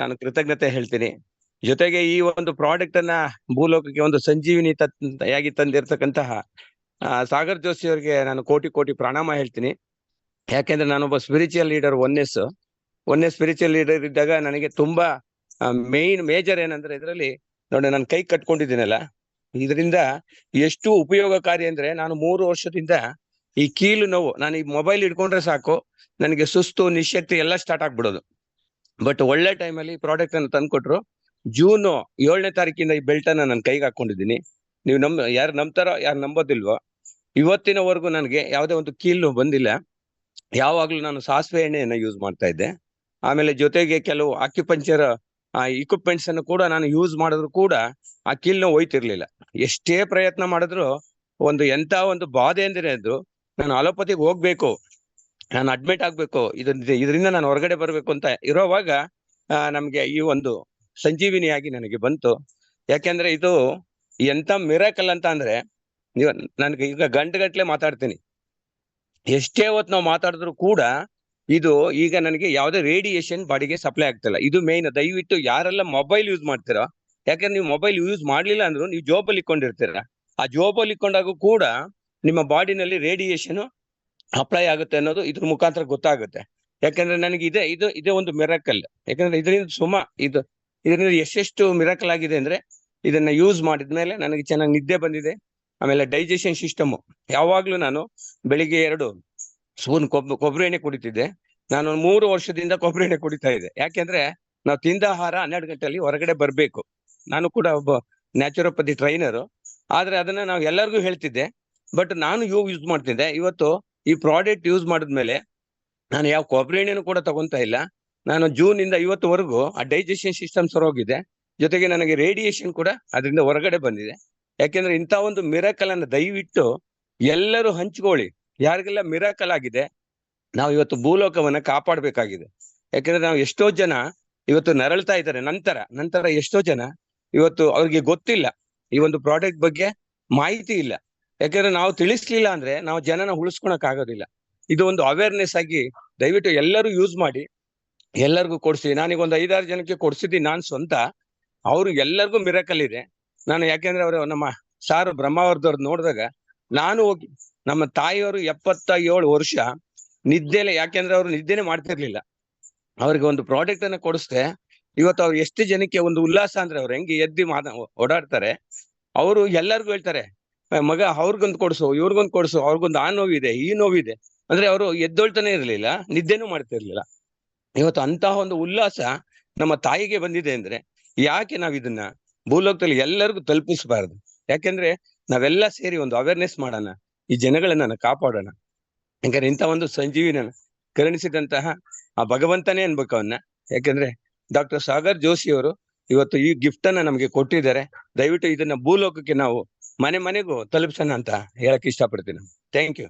ನಾನು ಕೃತಜ್ಞತೆ ಹೇಳ್ತೀನಿ. ಜೊತೆಗೆ ಈ ಒಂದು ಪ್ರಾಡಕ್ಟ್ ಅನ್ನ ಭೂಲೋಕಕ್ಕೆ ಒಂದು ಸಂಜೀವಿನಿ ಯಾಗಿ ತಂದಿರತಕ್ಕಂತಹ ಸಾಗರ್ ಜೋಶಿ ಅವರಿಗೆ ನಾನು ಕೋಟಿ ಕೋಟಿ ಪ್ರಣಾಮ ಹೇಳ್ತೀನಿ. ಯಾಕೆಂದ್ರೆ ನಾನೊಬ್ಬ ಸ್ಪಿರಿಚುವಲ್ ಲೀಡರ್ ಒನ್ನೆಸ್ ಒನ್ನೆ ಸ್ಪಿರಿಚುವಲ್ ಲೀಡರ್ ಇದ್ದಾಗ ನನಗೆ ತುಂಬಾ ಮೇನ್ ಮೇಜರ್ ಏನಂದ್ರೆ ಇದರಲ್ಲಿ, ನೋಡಿ ನಾನು ಕೈ ಕಟ್ಕೊಂಡಿದ್ದೀನಲ್ಲ, ಇದರಿಂದ ಎಷ್ಟು ಉಪಯೋಗಕಾರಿ ಅಂದ್ರೆ ನಾನು ಮೂರು ವರ್ಷದಿಂದ ಈ ಕೀಲು ನೋವು, ನಾನು ಈ ಮೊಬೈಲ್ ಇಟ್ಕೊಂಡ್ರೆ ಸಾಕು, ನನಗೆ ಸುಸ್ತು ನಿಶಕ್ತಿ ಎಲ್ಲ ಸ್ಟಾರ್ಟ್ ಆಗ್ಬಿಡೋದು. ಬಟ್ ಒಳ್ಳೆ ಟೈಮಲ್ಲಿ ಪ್ರಾಡಕ್ಟ್ ಅನ್ನು ತಂದ್ಕೊಟ್ರು. ಜೂನ್ ಏಳನೇ ತಾರೀಕಿಂದ ಈ ಬೆಲ್ಟ್ ಅನ್ನ ನನ್ನ ಕೈಗೆ ಹಾಕೊಂಡಿದ್ದೀನಿ. ನೀವು ನಮ್, ಯಾರು ನಂಬ್ತಾರೋ ಯಾರು ನಂಬೋದಿಲ್ವೋ, ಇವತ್ತಿನವರೆಗೂ ನನಗೆ ಯಾವುದೇ ಒಂದು ಕೀಲು ಬಂದಿಲ್ಲ. ಯಾವಾಗಲೂ ನಾನು ಸಾಸಿವೆ ಎಣ್ಣೆಯನ್ನ ಯೂಸ್ ಮಾಡ್ತಾ ಇದ್ದೆ. ಆಮೇಲೆ ಜೊತೆಗೆ ಕೆಲವು ಆಕ್ಯುಪಂಚರ್ ಇಕ್ವಿಪ್ಮೆಂಟ್ಸ್ ಅನ್ನು ಕೂಡ ನಾನು ಯೂಸ್ ಮಾಡಿದ್ರು ಕೂಡ ಆ ಕೀಲ್ ನೋವು ಹೋಯ್ತಿರ್ಲಿಲ್ಲ. ಎಷ್ಟೇ ಪ್ರಯತ್ನ ಮಾಡಿದ್ರು ಒಂದು ಎಂತ ಒಂದು ಬಾಧೆ ಅಂದ್ರೆ ಅದು ನಾನು ಅಲೋಪತಿಗೆ ಹೋಗ್ಬೇಕು. ನಾನು ಅಡ್ಮಿಟ್ ಆಗ್ಬೇಕು. ಇದನ್ನ ಇದರಿಂದ ನಾನು ಹೊರಗಡೆ ಬರ್ಬೇಕು ಅಂತ ಇರೋವಾಗ ನಮ್ಗೆ ಈ ಒಂದು ಸಂಜೀವಿನಿಯಾಗಿ ನನಗೆ ಬಂತು. ಯಾಕೆಂದ್ರೆ ಇದು ಎಂತ ಮಿರಾಕಲ್ ಅಂತ ಅಂದ್ರೆ ನನ್ಗೆ ಈಗ ಗಂಟೆಗಟ್ಲೆ ಮಾತಾಡ್ತೀನಿ. ಎಷ್ಟೇ ಹೊತ್ತು ನಾವು ಮಾತಾಡಿದ್ರು ಕೂಡ ಇದು ಈಗ ನನಗೆ ಯಾವುದೇ ರೇಡಿಯೇಷನ್ ಬಾಡಿಗೆ ಸಪ್ಲೈ ಆಗ್ತಿಲ್ಲ. ಇದು ಮೇನ್ ದಯವಿಟ್ಟು ಯಾರೆಲ್ಲ ಮೊಬೈಲ್ ಯೂಸ್ ಮಾಡ್ತೀರಾ, ಯಾಕಂದ್ರೆ ನೀವು ಮೊಬೈಲ್ ಯೂಸ್ ಮಾಡ್ಲಿಲ್ಲ ಅಂದ್ರೂ ನೀವು ಜೋಬಲ್ಲಿ ಇಟ್ಕೊಂಡಿರ್ತೀರ. ಆ ಜೋಬಲ್ಲಿ ಇಕ್ಕೊಂಡಾಗೂ ಕೂಡ ನಿಮ್ಮ ಬಾಡಿನಲ್ಲಿ ರೇಡಿಯೇಷನ್ ಅಪ್ಲೈ ಆಗುತ್ತೆ ಅನ್ನೋದು ಇದ್ರ ಮುಖಾಂತರ ಗೊತ್ತಾಗುತ್ತೆ. ಯಾಕಂದ್ರೆ ನನಗೆ ಇದೆ, ಇದು, ಇದೇ ಒಂದು ಮಿರಕಲ್ ಯಾಕಂದ್ರೆ ಇದರಿಂದ ಸುಮ, ಇದು, ಇದರಿಂದ ಎಷ್ಟೆಷ್ಟು ಮಿರಕಲ್ ಆಗಿದೆ ಅಂದ್ರೆ ಇದನ್ನ ಯೂಸ್ ಮಾಡಿದ್ಮೇಲೆ ನನಗೆ ಚೆನ್ನಾಗಿ ನಿದ್ದೆ ಬಂದಿದೆ. ಆಮೇಲೆ ಡೈಜೆಷನ್ ಸಿಸ್ಟಮ್ ಯಾವಾಗ್ಲೂ ನಾನು ಬೆಳಿಗ್ಗೆ ಎರಡು ಸ್ಪೂನ್ ಕೊಬ್ಬ ಕೊಬ್ಬರಿ ಎಣ್ಣೆ ಕುಡಿತಿದ್ದೆ. ನಾನು ಮೂರು ವರ್ಷದಿಂದ ಕೊಬ್ಬರಿ ಎಣ್ಣೆ ಕುಡಿತಾ ಇದ್ದೆ. ಯಾಕೆಂದ್ರೆ ನಾವು ತಿಂದ ಆಹಾರ ಹನ್ನೆರಡು ಗಂಟೆಯಲ್ಲಿ ಹೊರಗಡೆ ಬರಬೇಕು. ನಾನು ಕೂಡ ಒಬ್ಬ ನ್ಯಾಚುರೋಪತಿ ಟ್ರೈನರು ಆದ್ರೆ ಅದನ್ನ ನಾವು ಎಲ್ಲರಿಗೂ ಹೇಳ್ತಿದ್ದೆ. ಬಟ್ ನಾನು ಯೂ ಯೂಸ್ ಮಾಡ್ತಿದ್ದೆ. ಇವತ್ತು ಈ ಪ್ರಾಡಕ್ಟ್ ಯೂಸ್ ಮಾಡಿದ್ಮೇಲೆ ನಾನು ಯಾವ ಕೊಬ್ಬರಿ ಎಣ್ಣೆನೂ ಕೂಡ ತಗೊಂತಾ ಇಲ್ಲ. ನಾನು ಜೂನ್ ಇಂದ ಇವತ್ತುವರೆಗೂ ಆ ಡೈಜೆಷನ್ ಸಿಸ್ಟಮ್ ಸರೋಗಿದೆ ಜೊತೆಗೆ ನನಗೆ ರೇಡಿಯೇಷನ್ ಕೂಡ ಅದರಿಂದ ಹೊರಗಡೆ ಬಂದಿದೆ. ಯಾಕೆಂದ್ರೆ ಇಂಥ ಒಂದು ಮಿರಾಕಲ್ ಅನ್ನ ದಯವಿಟ್ಟು ಎಲ್ಲರೂ ಹಂಚ್ಕೊಳ್ಳಿ. ಯಾರಿಗೆಲ್ಲ ಮಿರಾಕಲ್ ಆಗಿದೆ, ನಾವು ಇವತ್ತು ಭೂಲೋಕವನ್ನ ಕಾಪಾಡಬೇಕಾಗಿದೆ. ಯಾಕಂದ್ರೆ ನಾವು ಎಷ್ಟೋ ಜನ ಇವತ್ತು ನರಳ್ತಾ ಇದ್ದಾರೆ. ನಂತರ ನಂತರ ಎಷ್ಟೋ ಜನ ಇವತ್ತು ಅವ್ರಿಗೆ ಗೊತ್ತಿಲ್ಲ. ಈ ಒಂದು ಪ್ರಾಡಕ್ಟ್ ಬಗ್ಗೆ ಮಾಹಿತಿ ಇಲ್ಲ. ಯಾಕಂದ್ರೆ ನಾವು ತಿಳಿಸ್ಲಿಲ್ಲ ಅಂದ್ರೆ ನಾವು ಜನನ ಉಳಿಸ್ಕೊಳಕ್ ಆಗೋದಿಲ್ಲ. ಇದು ಒಂದು ಅವೇರ್ನೆಸ್ ಆಗಿ ದಯವಿಟ್ಟು ಎಲ್ಲರೂ ಯೂಸ್ ಮಾಡಿ. ಎಲ್ಲರಿಗೂ ಕೊಡ್ಸಿ. ನಾನೀಗ ಒಂದು ಐದಾರು ಜನಕ್ಕೆ ಕೊಡ್ಸಿದ್ದೀನಿ ನಾನು ಸ್ವಂತ. ಅವ್ರು ಎಲ್ಲರಿಗೂ ಮಿರಕಲ್ ಇದೆ. ನಾನು ಯಾಕೆಂದ್ರೆ ಅವರು ನಮ್ಮ ಸಾರು ಬ್ರಹ್ಮಾವರ್ದವ್ರದ್ದು ನೋಡಿದಾಗ ನಾನು ಹೋಗಿ ನಮ್ಮ ತಾಯಿಯವರು ಎಪ್ಪತ್ತ ಏಳು ವರ್ಷ ನಿದ್ದೆಲೆ ಯಾಕೆಂದ್ರೆ ಅವರು ನಿದ್ದೆನೆ ಮಾಡ್ತಿರ್ಲಿಲ್ಲ. ಅವ್ರಿಗೆ ಒಂದು ಪ್ರಾಡಕ್ಟ್ ಅನ್ನ ಕೊಡಿಸ್ದೆ. ಇವತ್ತು ಅವ್ರು ಎಷ್ಟು ಜನಕ್ಕೆ ಒಂದು ಉಲ್ಲಾಸ ಅಂದ್ರೆ ಅವ್ರು ಹೆಂಗೆ ಎದ್ದಿ ಮಾತ ಓಡಾಡ್ತಾರೆ. ಅವರು ಎಲ್ಲರಿಗೂ ಹೇಳ್ತಾರೆ "ಆ, ಮಗ ಅವ್ರಿಗೊಂದು ಕೊಡ್ಸು, ಇವ್ರಿಗೊಂದು ಕೊಡ್ಸು, ಅವ್ರಿಗೊಂದು ಆ ನೋವಿದೆ, ಈ ನೋವಿದೆ. ಅಂದ್ರೆ ಅವರು ಎದ್ದೊಳ್ತಾನೆ ಇರ್ಲಿಲ್ಲ, ನಿದ್ದೆನೂ ಮಾಡ್ತಿರ್ಲಿಲ್ಲ ಇವತ್ತು ಅಂತಹ ಒಂದು ಉಲ್ಲಾಸ ನಮ್ಮ ತಾಯಿಗೆ ಬಂದಿದೆ ಅಂದ್ರೆ ಯಾಕೆ ನಾವ್ ಇದನ್ನ ಭೂಲೋಕದಲ್ಲಿ ಎಲ್ಲರಿಗೂ ತಲುಪಿಸಬಾರದು? ಯಾಕೆಂದ್ರೆ ನಾವೆಲ್ಲ ಸೇರಿ ಒಂದು ಅವೇರ್ನೆಸ್ ಮಾಡೋಣ, ಈ ಜನಗಳನ್ನ ಕಾಪಾಡೋಣ. ಯಾಕಂದ್ರೆ ಇಂಥ ಒಂದು ಸಂಜೀವಿನ ಕರುಣಿಸಿದಂತಹ ಆ ಭಗವಂತನೇ ಅನ್ಬೇಕು ಅವನ್ನ ಯಾಕಂದ್ರೆ ಡಾಕ್ಟರ್ ಸಾಗರ್ ಜೋಶಿ ಅವರು ಇವತ್ತು ಈ ಗಿಫ್ಟ್ ಅನ್ನ ನಮ್ಗೆ ಕೊಟ್ಟಿದ್ದಾರೆ. ದಯವಿಟ್ಟು ಇದನ್ನ ಭೂಲೋಕಕ್ಕೆ ನಾವು ಮನೆ ಮನೆಗೂ ತಲುಪಿಸೋಣ ಅಂತ ಹೇಳಕ್ ಇಷ್ಟಪಡ್ತೀನಿ. Thank you